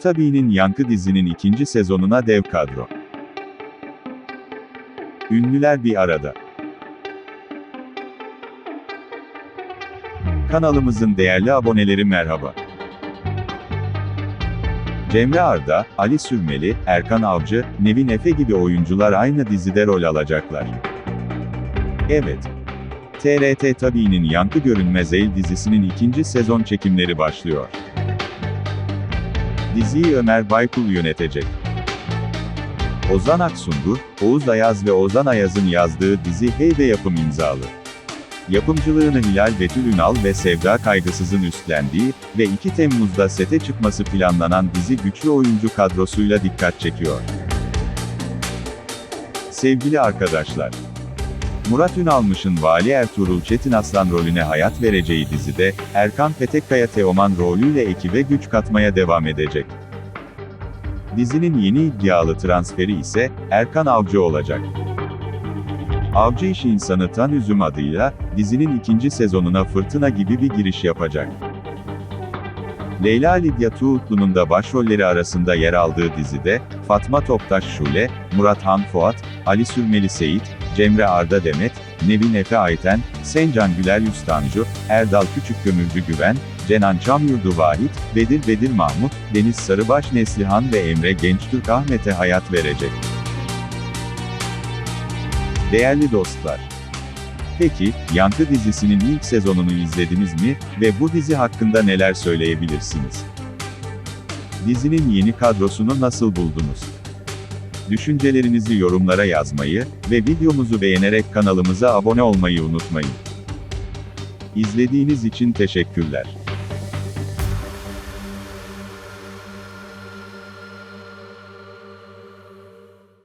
Tabi'nin Yankı dizinin ikinci sezonuna dev kadro. Ünlüler bir arada. Kanalımızın değerli aboneleri merhaba. Cemre Arda, Ali Sürmeli, Erkan Avcı, Nevin Efe gibi oyuncular aynı dizide rol alacaklar. Evet. TRT Tabi'nin Yankı Görünmez El dizisinin ikinci sezon çekimleri başlıyor. Diziyi Ömer Baykul yönetecek. Ozan Aksungur, Oğuz Ayaz ve Ozan Ayaz'ın yazdığı dizi Heybe yapım imzalı. Yapımcılığını Hilal Betül Ünal ve Sevda Kaygısız'ın üstlendiği ve 2 Temmuz'da sete çıkması planlanan dizi güçlü oyuncu kadrosuyla dikkat çekiyor. Sevgili arkadaşlar, Murat Ünalmış'ın Vali Ertuğrul Çetin Aslan rolüne hayat vereceği dizide, Erkan Petekkaya Teoman rolüyle ekibe güç katmaya devam edecek. Dizinin yeni iddialı transferi ise, Erkan Avcı olacak. Avcı iş insanı Tan Üzüm adıyla, dizinin ikinci sezonuna fırtına gibi bir giriş yapacak. Leyla Lidya Tuğutlu'nun da başrolleri arasında yer aldığı dizide, Fatma Toptaş Şule, Murat Han Fuat, Ali Sürmeli Seyit, Cemre Arda Demet, Nevin Efe Ayten, Sencan Güler Yüstancu, Erdal Küçükkömürcü Güven, Cenan Çamyurdu Vahit, Bedir Bedir Mahmut, Deniz Sarıbaş Neslihan ve Emre Gençtürk Ahmet'e hayat verecek. Değerli dostlar. Peki, Yankı dizisinin ilk sezonunu izlediniz mi ve bu dizi hakkında neler söyleyebilirsiniz? Dizinin yeni kadrosunu nasıl buldunuz? Düşüncelerinizi yorumlara yazmayı ve videomuzu beğenerek kanalımıza abone olmayı unutmayın. İzlediğiniz için teşekkürler.